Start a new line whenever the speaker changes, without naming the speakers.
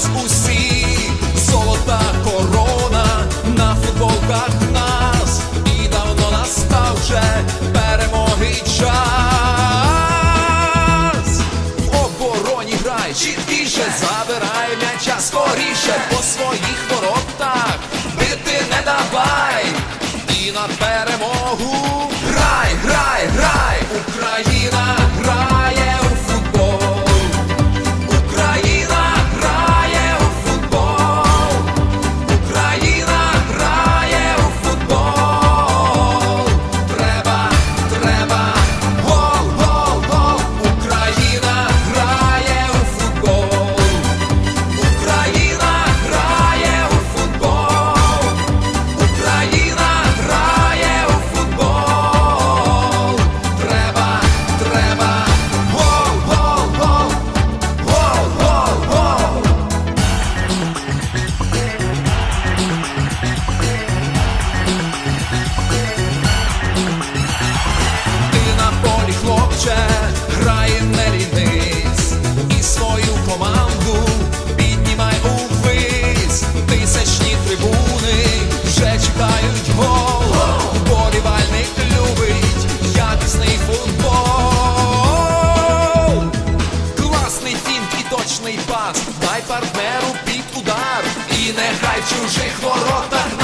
нас усі, золота корона на футболках нас, і давно настав вже перемоги час. В обороні грай, чіткіше забирай м'яча скоріше по своїх воротах, бити не давай, і на чекають гол якісний футбол Класний фінт і точний пас, дай партнеру під удар, і нехай чужих воротах